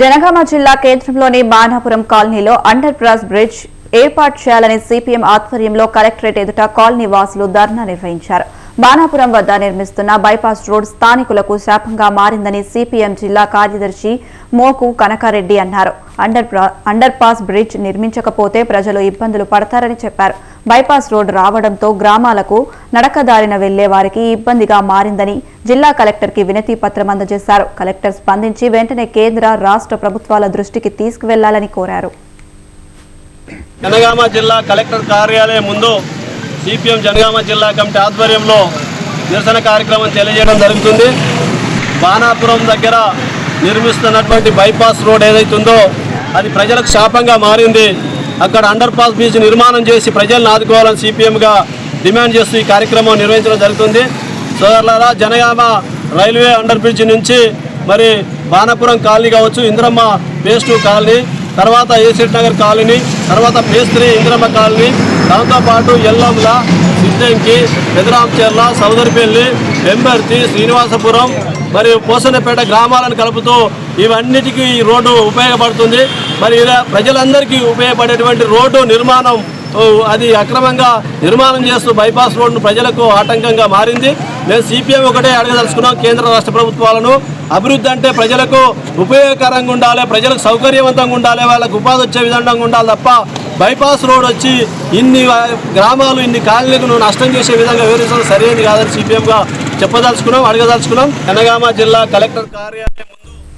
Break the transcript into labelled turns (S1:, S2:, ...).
S1: జనగామ జిల్లా కేంద్రంలోని బాణాపురం కాలనీలో అండర్ పాస్ బ్రిడ్జ్ ఏర్పాటు చేయాలని సిపిఎం ఆధ్వర్యంలో కలెక్టరేట్ ఎదుట కాలనీ వాసులు ధర్నా నిర్వహించారు. మానాపురం వద్ద నిర్మిస్తున్న బైపాస్ రోడ్ స్థానికులకు శాపంగా మారిందని సిపిఎం జిల్లా కార్యదర్శి మోకు కనకారెడ్డి అన్నారు. అండర్ అండర్ పాస్ బ్రిడ్జ్ నిర్మించకపోతే ప్రజలు ఇబ్బందులు పడతారని చెప్పారు. బైపాస్ రోడ్ రావడంతో గ్రామాలకు నడకదారిన వెళ్ళే వారికి ఇబ్బందిగా మారిందని జిల్లా కలెక్టర్కి వినతి పత్రం అందజేశారు. కలెక్టర్ స్పందించి వెంటనే కేంద్ర రాష్ట్ర ప్రభుత్వాల దృష్టికి తీసుకువెళ్ళాలని కోరారు.
S2: జనగామ జిల్లా కలెక్టర్ కార్యాలయం ముందు సిపిఎం జనగామ జిల్లా కమిటీ ఆధ్వర్యంలో నిరసన కార్యక్రమం తెలియజేయడం జరుగుతుంది. బాణాపురం దగ్గర నిర్మిస్తున్నటువంటి బైపాస్ రోడ్ ఏదైతుందో అది ప్రజలకు శాపంగా మారింది. అక్కడ అండర్ పాస్ బ్రిడ్జ్ నిర్మాణం చేసి ప్రజలను ఆదుకోవాలని సిపిఎంగా డిమాండ్ చేస్తూ ఈ కార్యక్రమం నిర్వహించడం జరుగుతుంది. సోదరులారా జనగామ రైల్వే అండర్ బ్రిడ్జ్ నుంచి మరి బాణపురం కాలనీ కావచ్చు ఇంద్రమ్మ పేస్ట్ కాలనీ తర్వాత ఏసెట్ నగర్ కాలనీ తర్వాత పేస్త్రి ఇంద్రమ్మ కాలనీ దాంతోపాటు ఎల్లంల సిద్దెంకి పెదరాంచెర్ల సౌదరిపల్లి వెంబర్తి శ్రీనివాసపురం మరియు పోసనపేట గ్రామాలను కలుపుతూ ఇవన్నిటికీ ఈ రోడ్డు ఉపయోగపడుతుంది. మరి ఇలా ప్రజలందరికీ ఉపయోగపడేటువంటి రోడ్డు నిర్మాణం అది అక్రమంగా నిర్మాణం చేస్తూ బైపాస్ రోడ్ను ప్రజలకు ఆటంకంగా మారింది. మేము సిపిఎం ఒకటే అడగదలుచుకున్నాం కేంద్ర రాష్ట్ర ప్రభుత్వాలను. అభివృద్ధి అంటే ప్రజలకు ఉపయోగకరంగా ఉండాలి ప్రజలకు సౌకర్యవంతంగా ఉండాలి వాళ్ళకు ఉపాధి వచ్చే విధంగా ఉండాలి తప్ప బైపాస్ రోడ్ వచ్చి ఇన్ని గ్రామాలు ఇన్ని కాలనీలకు నష్టం చేసే విధంగా వివరించడం సరైనది కాదని సిపిఎంగా చెప్పదలుచుకున్నాం అడగదలుచుకున్నాం. జనగామ జిల్లా కలెక్టర్ కార్యాలయం